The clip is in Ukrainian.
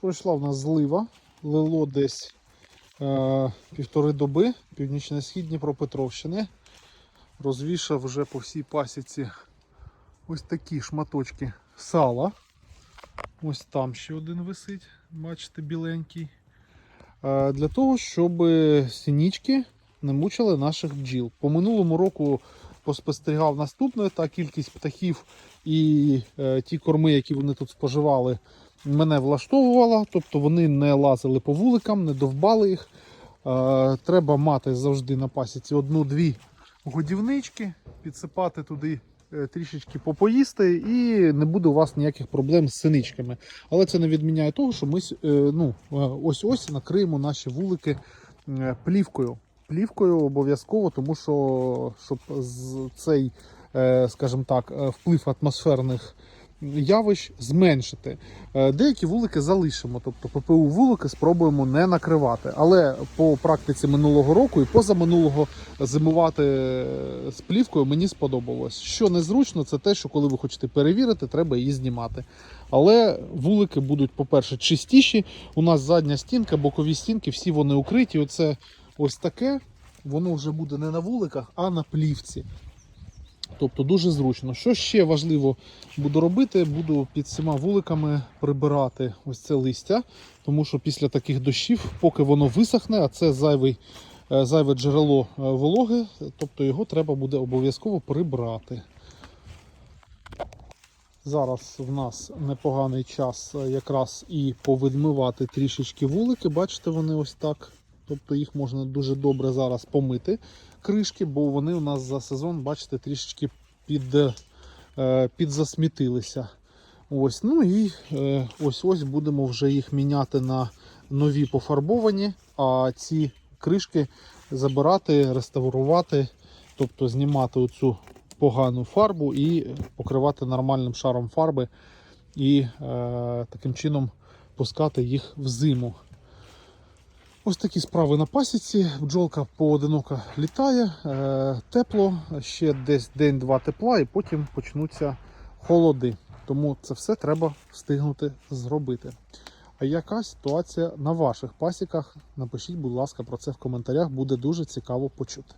Пройшла в нас злива, лило десь е, півтори доби, північно-схід Дніпропетровщини. Розвішав вже по всій пасіці ось такі шматочки сала. Ось там ще один висить, бачите, біленький. Е, для того, щоб синічки не мучили наших бджіл. По минулому року поспостерігав наступне, та кількість птахів і е, ті корми, які вони тут споживали, мене влаштовувала. Тобто вони не лазили по вуликам, не довбали їх. Е, треба мати завжди на пасіці одну-дві годівнички, підсипати туди е, трішечки попоїсти, і не буде у вас ніяких проблем з синичками. Але це не відміняє того, що ми е, ну, ось-ось накриємо наші вулики плівкою. Плівкою обов'язково, тому що щоб цей, скажімо так, вплив атмосферних явищ зменшити. Е, Деякі вулики залишимо, тобто ППУ вулики спробуємо не накривати. Але по практиці минулого року і позаминулого зимувати е, з плівкою мені сподобалось. Що незручно, це те, що коли ви хочете перевірити, треба її знімати. Але вулики будуть, по-перше, чистіші. У нас задня стінка, бокові стінки, всі вони укриті. Оце ось таке. Воно вже буде не на вуликах, а на плівці. Тобто дуже зручно. Що ще важливо буду робити, буду під всіма вуликами прибирати ось це листя, тому що після таких дощів, поки воно висохне, а це зайвий, е, зайве джерело е, вологи, тобто його треба буде обов'язково прибрати. Зараз в нас непоганий час якраз і повидмивати трішечки вулики. Бачите, вони ось так. Тобто їх можна дуже добре зараз помити кришки, бо вони у нас за сезон, бачите, трішечки під, е, підзасмітилися. Ось, ну і е, ось ось будемо вже їх міняти на нові пофарбовані, а ці кришки забирати, реставрувати, тобто знімати оцю погану фарбу і покривати нормальним шаром фарби і е, таким чином пускати їх в зиму. Ось такі справи на пасіці. Бджолка поодиноко літає, е, тепло, ще десь день-два тепла, і потім почнуться холоди. Тому це все треба встигнути зробити. А яка ситуація на ваших пасіках? Напишіть, будь ласка, про це в коментарях, буде дуже цікаво почути.